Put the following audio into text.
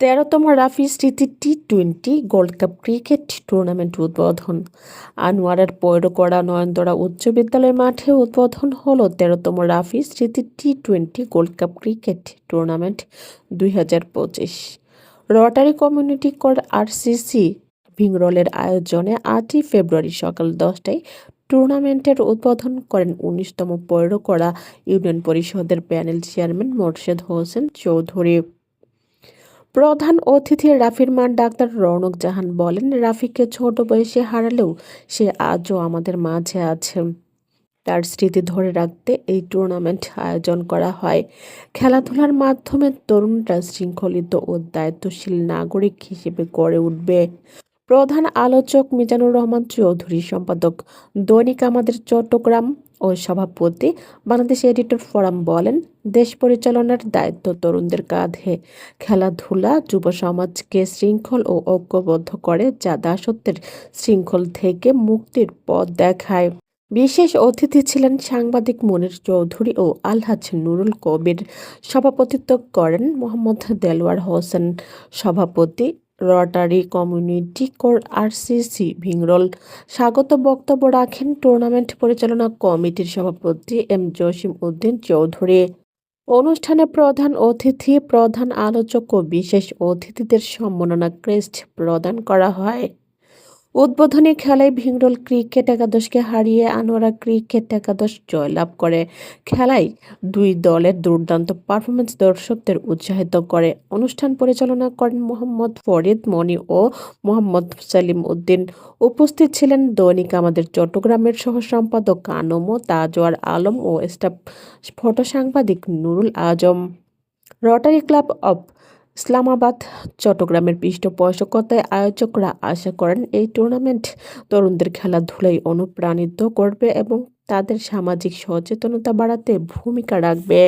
তেরোতম রাফি স্মৃতি T twenty gold cup cricket tournament উদ্বোধন। আনোয়ারের পৈরকড়া নয়নদরা উচ্চ বিদ্যালয় মাঠে উদ্বোধন হলো তেরোতম রাফি স্মৃতি T twenty gold cup cricket tournament দুই হাজার পঁচিশ। রটারি কমিউনিটি কর আরসিসি ভিংরলের আয়োজনে আটই ফেব্রুয়ারি সকাল দশটায় টুর্নামেন্টের উদ্বোধন করেন উনিশতম পৌরকড়া ইউনিয়ন পরিষদের প্যানেল চেয়ারম্যান মোর্শেদ হোসেন চৌধুরী। প্রধান অতিথি রাফির মান ডাক্তার রৌনক জাহান বলেন, রাফিকে ছোট বয়সে হারালেও সে আজও আমাদের মাঝে আছে। তার স্মৃতি ধরে রাখতে এই টুর্নামেন্ট আয়োজন করা হয়। খেলাধুলার মাধ্যমে তরুণরা শৃঙ্খলিত ও দায়িত্বশীল নাগরিক হিসেবে গড়ে উঠবে। প্রধান আলোচক মিজানুর রহমান চৌধুরী, সম্পাদক দৈনিক আমাদের চট্টগ্রাম ও সভাপতি, বাংলাদেশ এডিটর ফোরাম বলেন, দেশ পরিচালনার দায়িত্ব তরুণদের কাঁধে। খেলাধুলা, যুব সমাজকে শৃঙ্খল ও ঐক্যবদ্ধ করে, যা দাসত্বের শৃঙ্খল থেকে মুক্তির পথ দেখায়। বিশেষ অতিথি ছিলেন সাংবাদিক মনির চৌধুরী ও আলহাজ নুরুল কবির। সভাপতিত্ব করেন মোহাম্মদ দেলওয়ার হোসেন। সভাপতি Rotary community corps RCC Bhingrol স্বাগত বক্তব্য রাখেন টুর্নামেন্ট পরিচালনা কমিটির সভাপতি এম জসিম উদ্দিন চৌধুরী। অনুষ্ঠানে প্রধান অতিথি, প্রধান আলোচক ও বিশেষ অতিথিদের সম্মাননা ক্রেস্ট প্রদান করা হয়। উদ্বোধনী খেলায় ভিংরোল ক্রিকেট একাদশকে হারিয়ে আনোয়ারা ক্রিকেট একাদশ জয়লাভ করে। খেলায় দুই দলের দুর্দান্ত পারফরমেন্স দর্শকদের উৎসাহিত করে। অনুষ্ঠান পরিচালনা করেন মোহাম্মদ ফরিদ মনি ও মোহাম্মদ সালিম উদ্দিন। উপস্থিত ছিলেন দৈনিক আমাদের চট্টগ্রামের সহ সম্পাদক কানম, তাজওয়ার আলম ও স্টাফ ফটো সাংবাদিক Nurul Azam. Rotary club of Islamabad, চট্টগ্রামের পৃষ্ঠপোষকতায় আয়োজকরা আশা করেন এই টুর্নামেন্ট তরুণদের খেলাধুলায় অনুপ্রাণিত করবে এবং তাদের সামাজিক সচেতনতা বাড়াতে ভূমিকা রাখবে।